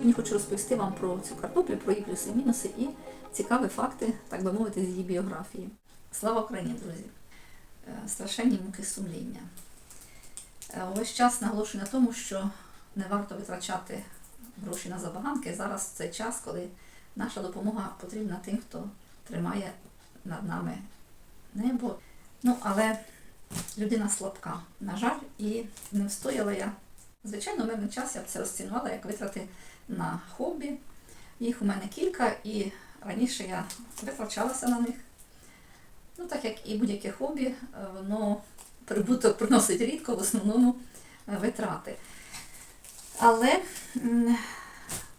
Сьогодні хочу розповісти вам про цю картоплю, про її плюси мінуси і цікаві факти, так би мовити, з її біографії. Слава Україні, друзі! Е, Страшенні муки сумління. Увесь час наголошую на тому, що не варто витрачати гроші на забаганки. Зараз цей час, коли наша допомога потрібна тим, хто тримає над нами небо. Ну, але людина слабка, на жаль, і не встояла я. Звичайно, мирний час я б це розцінувала як витрати на хобі. Їх у мене кілька, і раніше я витрачалася на них. Ну, так як і будь-яке хобі, е, воно прибуток приносить рідко, в основному е, витрати. Але,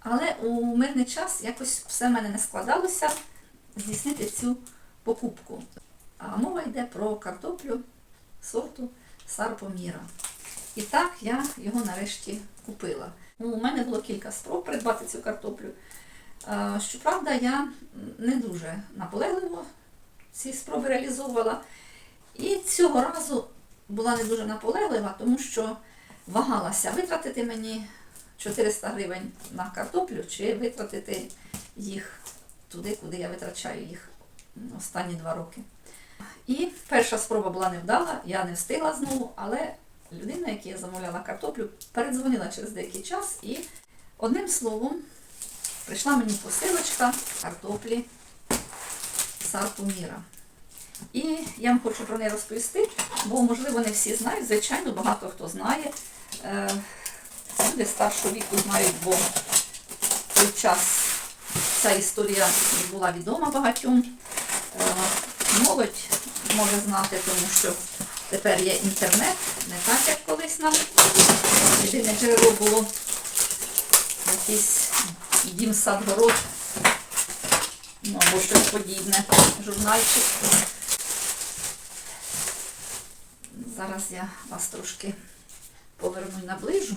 але у мирний час якось все в мене не складалося здійснити цю покупку. А мова йде про картоплю сорту Сарпоміра. І так я його нарешті купила. Ну, У мене було кілька спроб придбати цю картоплю. Щоправда, я не дуже наполегливо ці спроби реалізовувала. І цього разу була не дуже наполеглива, тому що вагалася витратити мені 400 гривень на картоплю, чи витратити їх туди, куди я витрачаю їх останні два роки. І перша спроба була невдала, я не встигла знову, але людина, якій я замовляла картоплю, передзвонила через деякий час і одним словом прийшла мені посилочка картоплі Сарпуміра. І я вам хочу про неї розповісти, бо, можливо, не всі знають, звичайно, багато хто знає. Е, Люди старшого віку знають, бо той час ця історія була відома багатьом. Е, Молодь може знати, тому що тепер є інтернет, не так, як колись нам. Єдине джерело було якийсь дім садгород, ну або щось подібне, журнальчик. Зараз я вас трошки поверну наближу.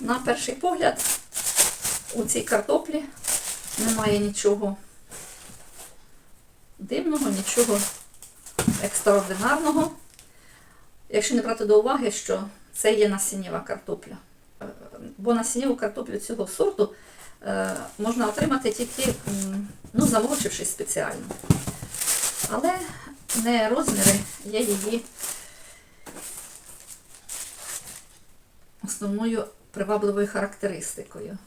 На перший погляд у цій картоплі немає нічого дивного, нічого екстраординарного. Якщо не брати до уваги, що це є насіннєва картопля. Е, Бо насіннєву картоплю цього сорту е, можна отримати тільки, ну, заморочившись спеціально. Але не розміри є її основною привабливою характеристикою.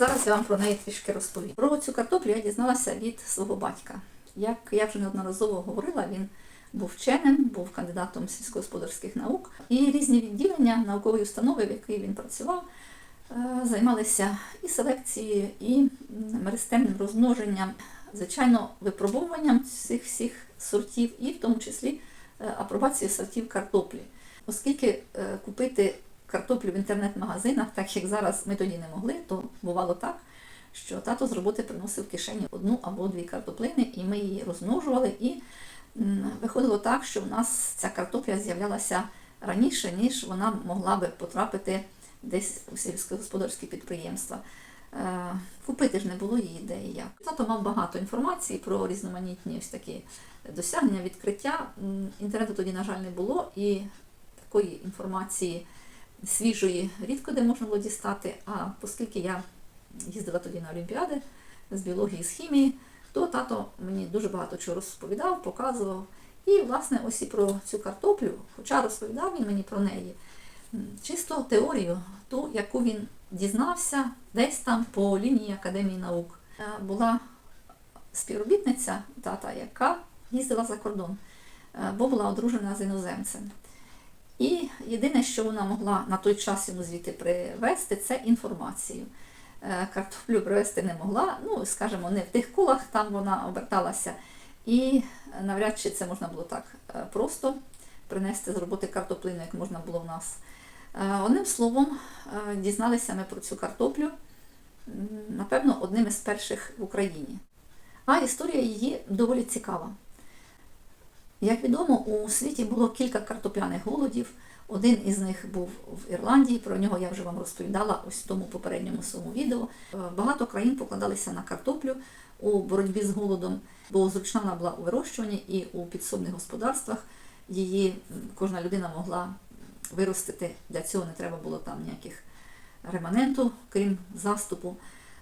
Зараз я вам про неї трішки розповім. Про цю картоплю я дізналася від свого батька. Як я вже неодноразово говорила, він був вченим, був кандидатом сільськогосподарських наук. І різні відділення наукової установи, в якій він працював, е, займалися і селекцією, і меристемним розмноженням, звичайно, випробовуванням цих всіх сортів, і в тому числі е, апробацією сортів картоплі. Оскільки е, купити картоплю в інтернет-магазинах, так як зараз ми тоді не могли, то бувало так, що тато з роботи приносив в кишені одну або дві картоплини, і ми її розмножували. І виходило так, що в нас ця картопля з'являлася раніше, ніж вона могла би потрапити десь у сільськогосподарські підприємства. Е, Купити ж не було її де і як. Тато мав багато інформації про різноманітні ось такі досягнення, відкриття. Інтернету тоді, на жаль, не було, і такої інформації свіжої рідко де можна було дістати. А оскільки я їздила тоді на Олімпіади з біології, з хімії, то тато мені дуже багато чого розповідав, показував. І, власне, ось і про цю картоплю, хоча розповідав він мені про неї, чисто теорію, ту, яку він дізнався десь там по лінії Академії наук. Е, Була співробітниця тата, яка їздила за кордон, е, бо була одружена з іноземцем. І єдине, що вона могла на той час йому звідти привезти, це інформацію. Е, Картоплю привезти не могла, ну, скажімо, не в тих колах там вона оберталася. І навряд чи це можна було так е, просто принести з роботи картоплину, як можна було в нас. Е, Одним словом, дізналися ми про цю картоплю, напевно, одним із перших в Україні. А історія її доволі цікава. Як відомо, у світі було кілька картопляних голодів. Один із них був в Ірландії, про нього я вже вам розповідала ось в тому попередньому своєму відео. Е, Багато країн покладалися на картоплю у боротьбі з голодом. бо зручна вона була у вирощуванні і у підсобних господарствах її кожна людина могла виростити. Для цього не треба було там ніяких реманенту, крім заступу.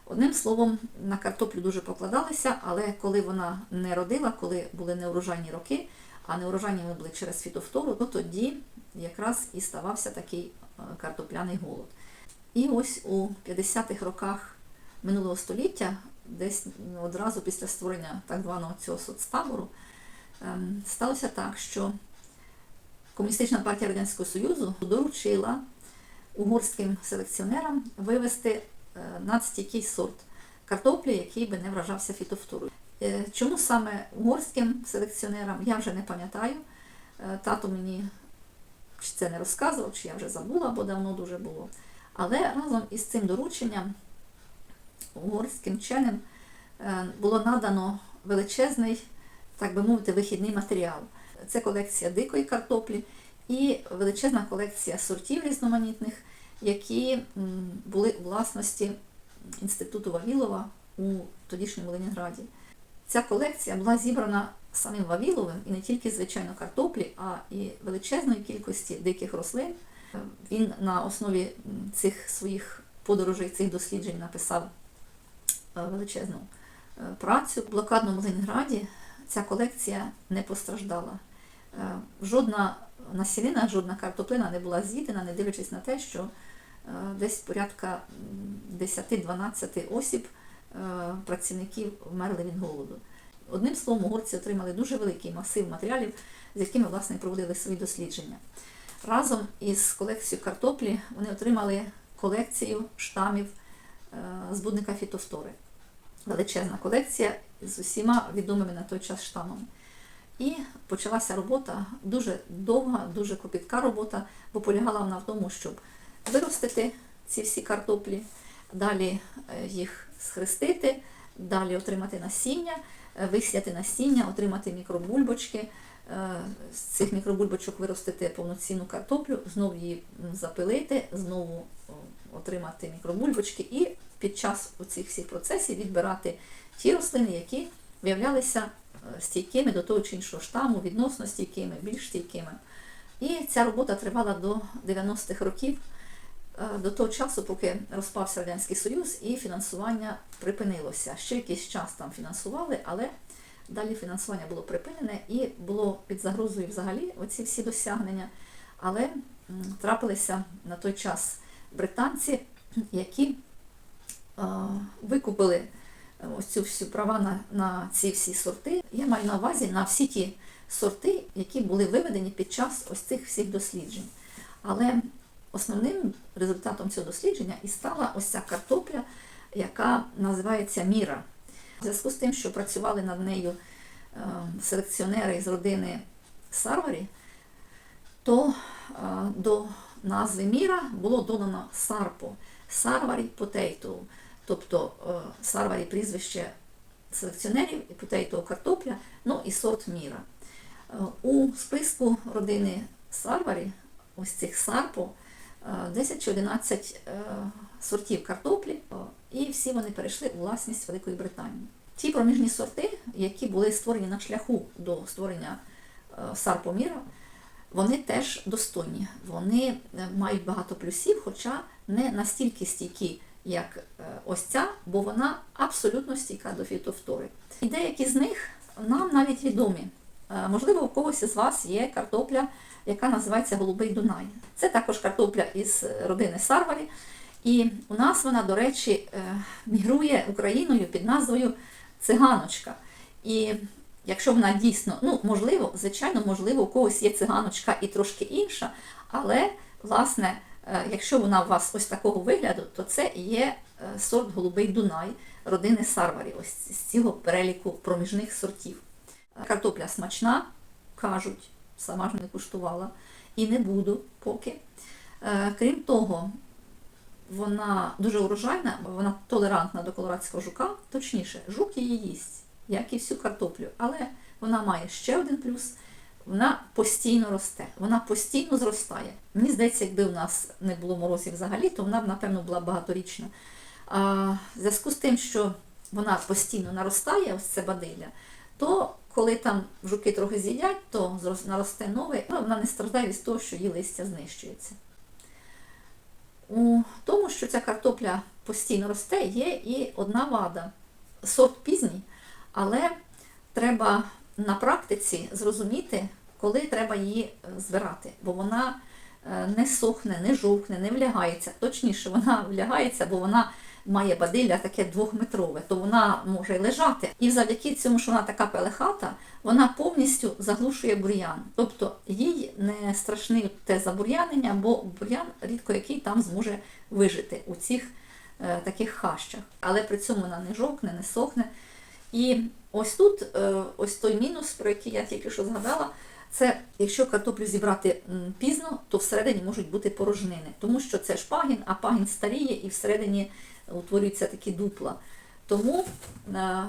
Одним словом, на картоплю дуже покладалися, але коли вона не родила, коли були неурожайні роки, а не неурожайні були через фітофтору, то тоді якраз і ставався такий е, картопляний голод. І ось у 50-х роках минулого століття, десь одразу після створення так званого цього соцтабору, ем, сталося так, що Комуністична партія Радянського Союзу доручила угорським селекціонерам вивести е, надстійкий сорт картоплі, який би не вражався фітофторою. Е, Чому саме угорським селекціонерам, я вже не пам'ятаю. Е, Тато мені чи це не розказував, чи я вже забула, бо давно дуже було. Але разом із цим дорученням угорським вченим е, було надано величезний, так би мовити, вихідний матеріал. Це колекція дикої картоплі і величезна колекція сортів різноманітних, які були у власності Інституту Вавілова у тодішньому Ленінграді. Ця колекція була зібрана самим Вавіловим і не тільки звичайно картоплі, а і величезної кількості диких рослин. Він на основі цих своїх подорожей, цих досліджень написав е, величезну е, працю. В блокадному Ленінграді ця колекція не постраждала. Е, Жодна насінина, жодна картоплина не була з'їдена, не дивлячись на те, що десь порядка м, 10-12 осіб працівників вмерли від голоду. Одним словом, угорці отримали дуже великий масив матеріалів, з якими власне проводили свої дослідження. Разом із колекцією картоплі вони отримали колекцію штамів е, збудника фітофтори. Величезна колекція з усіма відомими на той час штамами. І почалася робота, дуже довга, дуже кропітка робота, бо полягала вона в тому, щоб виростити ці всі картоплі, далі е, їх схрестити, далі отримати насіння, е, висіяти насіння, отримати мікробульбочки, е, з цих мікробульбочок виростити повноцінну картоплю, знову її запилити, знову отримати мікробульбочки і під час цих всіх процесів відбирати ті рослини, які виявлялися стійкими до того чи іншого штаму, відносно стійкими, більш стійкими. І ця робота тривала до 90-х років, до того часу, поки розпався Радянський Союз і фінансування припинилося. Ще якийсь час там фінансували, але далі фінансування було припинене і було під загрозою взагалі оці всі досягнення. Але трапилися на той час британці, які е, викупили е, ось цю всю права на, на ці всі сорти. Я маю на увазі на всі ті сорти, які були виведені під час ось цих всіх досліджень. Але основним результатом цього дослідження і стала ось ця картопля, яка називається Міра. У зв'язку з тим, що працювали над нею е, селекціонери з родини Сарварі, то е, до назви Міра було додано Сарпо, Сарварі Потейтоу, тобто е, Сарварі прізвище селекціонерів і Потейтоу картопля, ну і сорт Міра. У списку родини Сарварі, ось цих Сарпо, 10 чи 11 е, сортів картоплі, е, і всі вони перейшли у власність Великої Британії. Ті проміжні сорти, які були створені на шляху до створення е, Сарпо вони теж достойні. Вони е, мають багато плюсів, хоча не настільки стійкі, як е, ось ця, бо вона абсолютно стійка до фітофтори. І деякі з них нам навіть відомі. Е, Можливо, у когось із вас є картопля, яка називається Голубий Дунай. Це також картопля із родини Сарварі. І у нас вона, до речі, е, мігрує Україною під назвою Циганочка. І якщо вона дійсно, ну, можливо, звичайно, можливо, у когось є циганочка і трошки інша, але, власне, е, якщо вона у вас ось такого вигляду, то це є сорт Голубий Дунай родини Сарварі, ось з цього переліку проміжних сортів. Картопля смачна, кажуть, сама ж не куштувала, і не буду поки. Е, Крім того, вона дуже урожайна, вона толерантна до колорадського жука, точніше, жук її їсть, як і всю картоплю. Але вона має ще один плюс. Вона постійно росте, вона постійно зростає. Мені здається, якби у нас не було морозів взагалі, то вона б, напевно, була багаторічна. А в зв'язку з тим, що вона постійно наростає, ось це бадилля, то коли там жуки трохи з'їдять, то наросте нове, ну, вона не страждає від того, що її листя знищується. У тому, що ця картопля постійно росте, є і одна вада. Сорт пізній, але треба на практиці зрозуміти, коли треба її е, збирати, бо вона е, не сохне, не жовкне, не влягається. Точніше, вона влягається, бо вона має бадилля таке двохметрове, то вона може й лежати. І завдяки цьому, що вона така пелехата, вона повністю заглушує бур'ян. Тобто їй не страшне те забур'янення, бо бур'ян рідко який там зможе вижити у цих е, таких хащах. Але при цьому вона не жовкне, не сохне. І ось тут, е, ось той мінус, про який я тільки що згадала, це якщо картоплю зібрати пізно, то всередині можуть бути порожнини, тому що це ж пагін, а пагін старіє і всередині утворюються такі дупла. Тому е,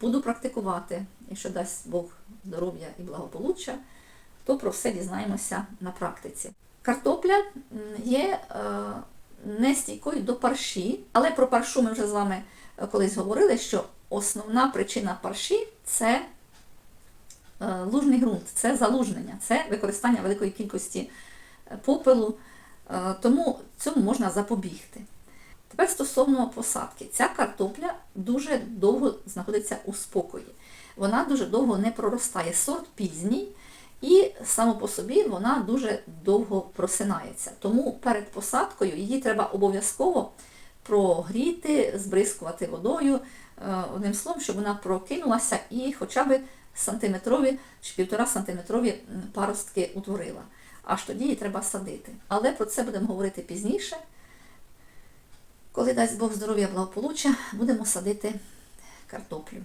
буду практикувати, якщо дасть Бог здоров'я і благополуччя, то про все дізнаємося на практиці. Картопля є е, нестійкою до парші, але про паршу ми вже з вами е, колись говорили, що основна причина парші це лужний ґрунт, це залужнення, це використання великої кількості попелу, тому цьому можна запобігти. Тепер стосовно посадки, ця картопля дуже довго знаходиться у спокої. Вона дуже довго не проростає. Сорт пізній, і само по собі вона дуже довго просинається. Тому перед посадкою її треба обов'язково прогріти, збризкувати водою, е, одним словом, щоб вона прокинулася і хоча б сантиметрові чи півтора сантиметрові паростки утворила. Аж тоді її треба садити. Але про це будемо говорити пізніше. Коли дасть Бог здоров'я благополуччя, будемо садити картоплю.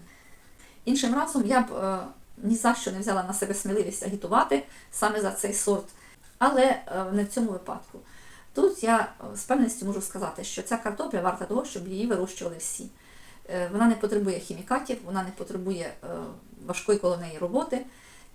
Іншим разом я б е, ні за що не взяла на себе сміливість агітувати саме за цей сорт, але е, не в цьому випадку. Тут я е, з певністю можу сказати, що ця картопля варта того, щоб її вирощували всі. Е, Вона не потребує хімікатів, вона не потребує е, важкої коло неї роботи.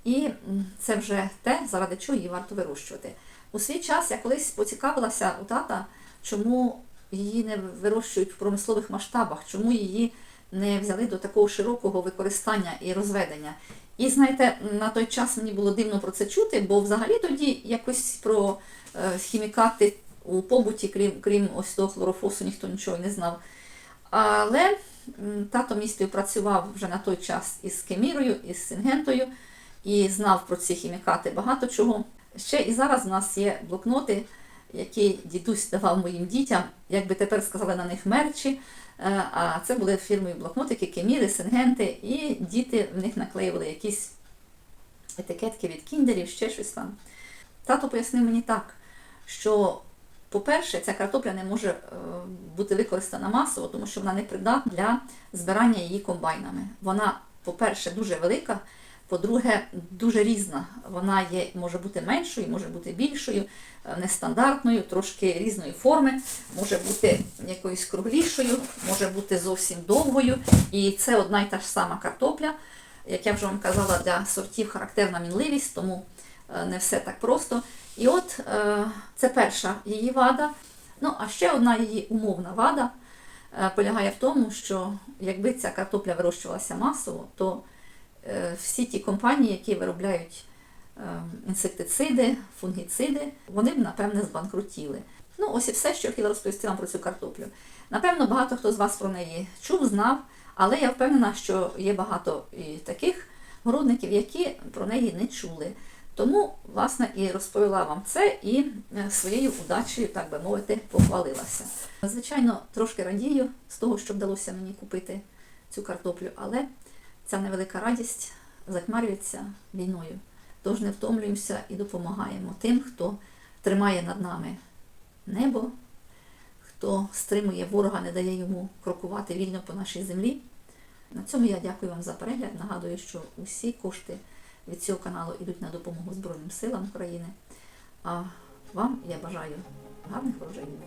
І це вже те, заради чого її варто вирощувати. У свій час я колись поцікавилася у тата, чому її не вирощують в промислових масштабах, чому її не взяли до такого широкого використання і розведення. І знаєте, на той час мені було дивно про це чути, бо взагалі тоді якось про е, хімікати у побуті, крім, крім ось того хлорофосу, ніхто нічого не знав. Але тато мій співпрацював вже на той час із Кемірою, із Сингентою і знав про ці хімікати багато чого. Ще і зараз в нас є блокноти, які дідусь давав моїм дітям, як би тепер сказали на них мерчі. Е, А це були фірмові блокнотики, Кеміри, Сингенти, і діти в них наклеювали якісь етикетки від кіндерів, ще щось там. Тато пояснив мені так, що, по-перше, ця картопля не може е, бути використана масово, тому що вона не придатна для збирання її комбайнами. Вона, по-перше, дуже велика, по-друге, дуже різна. Вона є, може бути меншою, може бути більшою, е, нестандартною, трошки різної форми, може бути якоюсь круглішою, може бути зовсім довгою. І це одна й та ж сама картопля. Як я вже вам казала, для сортів характерна мінливість, тому е, не все так просто. І от е, це перша її вада. Ну, а ще одна її умовна вада полягає в тому, що якби ця картопля вирощувалася масово, то всі ті компанії, які виробляють інсектициди, фунгіциди, вони б, напевне, збанкрутіли. Ну, ось і все, що я хотіла розповісти вам про цю картоплю. Напевно, багато хто з вас про неї чув, знав, але я впевнена, що є багато і таких городників, які про неї не чули. Тому, власне, і розповіла вам це і е, своєю удачею, так би мовити, похвалилася. Звичайно, трошки радію з того, що вдалося мені купити цю картоплю, але ця невелика радість захмарюється війною. Тож не втомлюємося і допомагаємо тим, хто тримає над нами небо, хто стримує ворога, не дає йому крокувати вільно по нашій землі. На цьому я дякую вам за перегляд. Нагадую, що усі кошти від цього каналу йдуть на допомогу Збройним силам України. А вам я бажаю гарних врожаїв.